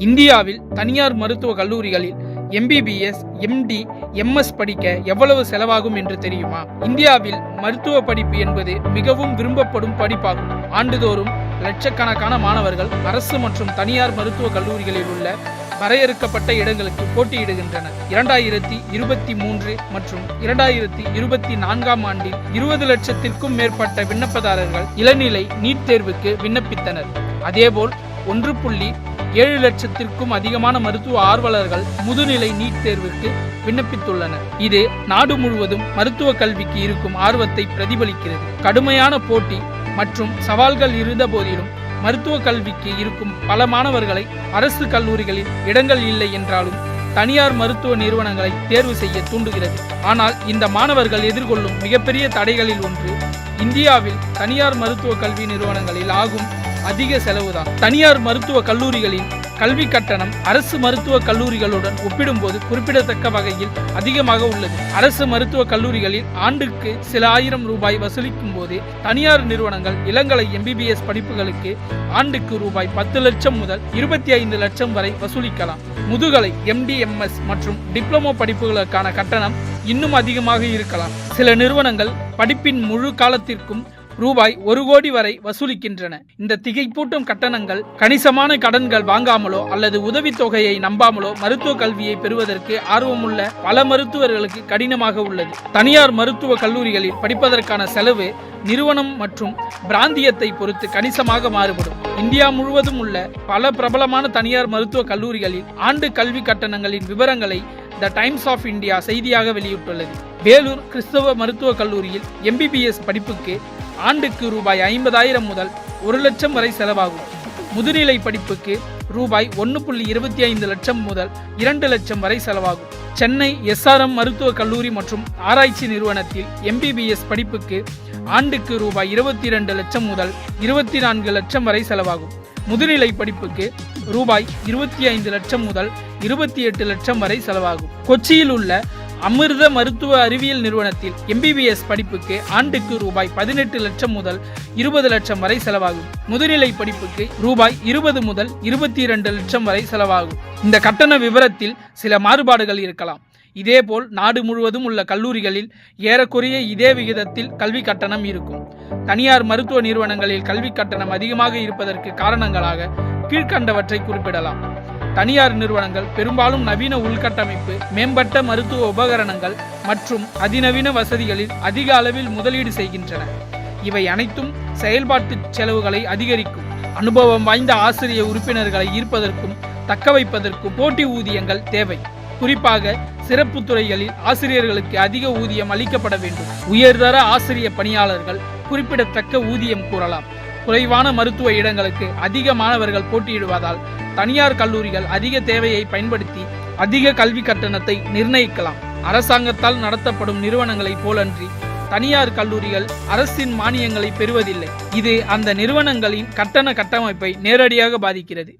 இந்தியாவில் தனியார் மருத்துவ கல்லூரிகளில் எம்பிபிஎஸ் எம்டி எம்எஸ் படிக்க எவ்வளவு செலவாகும் என்று தெரியுமா? இந்தியாவில் மருத்துவ படிப்பு என்பது மிகவும் விரும்பப்படும் படிப்பாகும். ஆண்டுதோறும் லட்சக்கணக்கான மாணவர்கள் அரசு மற்றும் தனியார் மருத்துவ கல்லூரிகளில் உள்ள வரையறுக்கப்பட்ட இடங்களுக்கு போட்டியிடுகின்றனர். இரண்டாயிரத்தி இருபத்தி மூன்று மற்றும் இரண்டாயிரத்தி இருபத்தி நான்காம் ஆண்டில் இருபது லட்சத்திற்கும் மேற்பட்ட விண்ணப்பதாரர்கள் இளநிலை நீட் தேர்வுக்கு விண்ணப்பித்தனர். அதேபோல் ஒன்று புள்ளி ஏழு லட்சத்திற்கும் அதிகமான மருத்துவ ஆர்வலர்கள் முதுநிலை நீட் தேர்வுக்கு விண்ணப்பித்துள்ளனர். இது நாடு முழுவதும் மருத்துவ கல்விக்கு இருக்கும் ஆர்வத்தை பிரதிபலிக்கிறது. கடுமையான போட்டி மற்றும் சவால்கள் இருந்த போதிலும் மருத்துவ கல்விக்கு இருக்கும் பல மாணவர்களை அரசு கல்லூரிகளில் இடங்கள் இல்லை என்றாலும் தனியார் மருத்துவ நிறுவனங்களை தேர்வு செய்ய தூண்டுகிறது. ஆனால் இந்த மாணவர்கள் எதிர்கொள்ளும் மிகப்பெரிய தடைகளில் ஒன்று இந்தியாவில் தனியார் மருத்துவ கல்வி நிறுவனங்களில் ஆகும் அதிக செலவுதான். தனியார் மருத்துவ கல்லூரிகளின் கல்வி கட்டணம் அரசு மருத்துவ கல்லூரிகளுடன் ஒப்பிடும்போது குறிப்பிடத்தக்க வகையில் அதிகமாக உள்ளது. அரசு மருத்துவ கல்லூரிகளில் ஆண்டுக்கு சில ஆயிரம் ரூபாய் வசூலிக்கும் போது தனியார் நிறுவனங்கள் இளங்கலை எம்பிபிஎஸ் படிப்புகளுக்கு ஆண்டுக்கு ரூபாய் பத்து லட்சம் முதல் இருபத்தி ஐந்து லட்சம் வரை வசூலிக்கலாம். முதுகலை எம்டிஎம்எஸ் மற்றும் டிப்ளமோ படிப்புகளுக்கான கட்டணம் இன்னும் அதிகமாக இருக்கலாம். சில நிறுவனங்கள் படிப்பின் முழு காலத்திற்கும் ரூபாய் ஒரு கோடி வரை வசூலிக்கின்றன. இந்த திகைப்பூட்டும் கட்டணங்கள் கணிசமான கடன்கள் வாங்காமலோ அல்லது உதவித்தொகையை நம்பாமலோ மருத்துவ கல்வியை பெறுவதற்கு ஆர்வமுள்ள பல மருத்துவர்களுக்கு கடினமாக உள்ளது. தனியார் மருத்துவ கல்லூரிகளில் படிப்பதற்கான செலவு நிறுவனம் மற்றும் பிராந்தியத்தை பொறுத்து கணிசமாக மாறுபடும். இந்தியா முழுவதும் உள்ள பல பிரபலமான தனியார் மருத்துவ கல்லூரிகளில் ஆண்டு கல்வி கட்டணங்களின் விவரங்களை த டைம்ஸ் ஆஃப் இந்தியா செய்தியாக வெளியிட்டுள்ளது. வேலூர் கிறிஸ்தவ மருத்துவக் கல்லூரியில் எம்பிபிஎஸ் படிப்புக்கு ஆண்டுக்கு ரூபாய் ஐம்பதாயிரம் முதல் ஒரு லட்சம் வரை செலவாகும். முதுநிலை படிப்புக்கு ரூபாய் ஒன்று புள்ளி இருபத்தி ஐந்து லட்சம் முதல் இரண்டு லட்சம் வரை செலவாகும். சென்னை எஸ்ஆர்எம் மருத்துவக் கல்லூரி மற்றும் ஆராய்ச்சி நிறுவனத்தில் எம்பிபிஎஸ் படிப்புக்கு ஆண்டுக்கு ரூபாய் இருபத்தி இரண்டு லட்சம் முதல் இருபத்தி நான்கு லட்சம் வரை செலவாகும். முதுநிலை படிப்புக்கு ரூபாய் இருபத்தி ஐந்து லட்சம் முதல் இருபத்தி எட்டு லட்சம் வரை செலவாகும். கொச்சியில் உள்ள அமிர்த மருத்துவ அறிவியல் நிறுவனத்தில் எம்பிபிஎஸ் படிப்புக்கு ஆண்டுக்கு ரூபாய் பதினெட்டு லட்சம் முதல் இருபது லட்சம் வரை செலவாகும். முதுநிலை படிப்புக்கு ரூபாய் இருபது முதல் இருபத்தி இரண்டு லட்சம் வரை செலவாகும். இந்த கட்டண விவரத்தில் சில மாறுபாடுகள் இருக்கலாம். இதேபோல் நாடு முழுவதும் உள்ள கல்லூரிகளில் ஏறக்குறைய இதே விகிதத்தில் கல்வி கட்டணம் இருக்கும். தனியார் மருத்துவ நிறுவனங்களில் கல்வி கட்டணம் அதிகமாக இருப்பதற்கு காரணங்களாக கீழ்க்கண்டவற்றை குறிப்பிடலாம். தனியார் நிறுவனங்கள் பெரும்பாலும் நவீன உள்கட்டமைப்பு மேம்பட்ட மருத்துவ உபகரணங்கள் மற்றும் அதிநவீன வசதிகளில் அதிக அளவில் முதலீடு செய்கின்றன. இவை அனைத்தும் செயல்பாட்டு செலவுகளை அதிகரிக்கும். அனுபவம் வாய்ந்த ஆசிரிய உறுப்பினர்களை ஈர்ப்பதற்கும் தக்க வைப்பதற்கும் போட்டி ஊதியங்கள் தேவை. குறிப்பாக சிறப்பு துறைகளில் ஆசிரியர்களுக்கு அதிக ஊதியம் அளிக்கப்பட வேண்டும். உயர்தர ஆசிரிய பணியாளர்கள் குறிப்பிடத்தக்க ஊதியம் கூறலாம். குறைவான மருத்துவ இடங்களுக்கு அதிக மாணவர்கள் போட்டியிடுவதால் தனியார் கல்லூரிகள் அதிக தேவையை பயன்படுத்தி அதிக கல்வி கட்டணத்தை நிர்ணயிக்கலாம். அரசாங்கத்தால் நடத்தப்படும் நிறுவனங்களைப் போலன்றி தனியார் கல்லூரிகள் அரசின் மானியங்களை பெறுவதில்லை. இது அந்த நிறுவனங்களின் கட்டண கட்டமைப்பை நேரடியாக பாதிக்கிறது.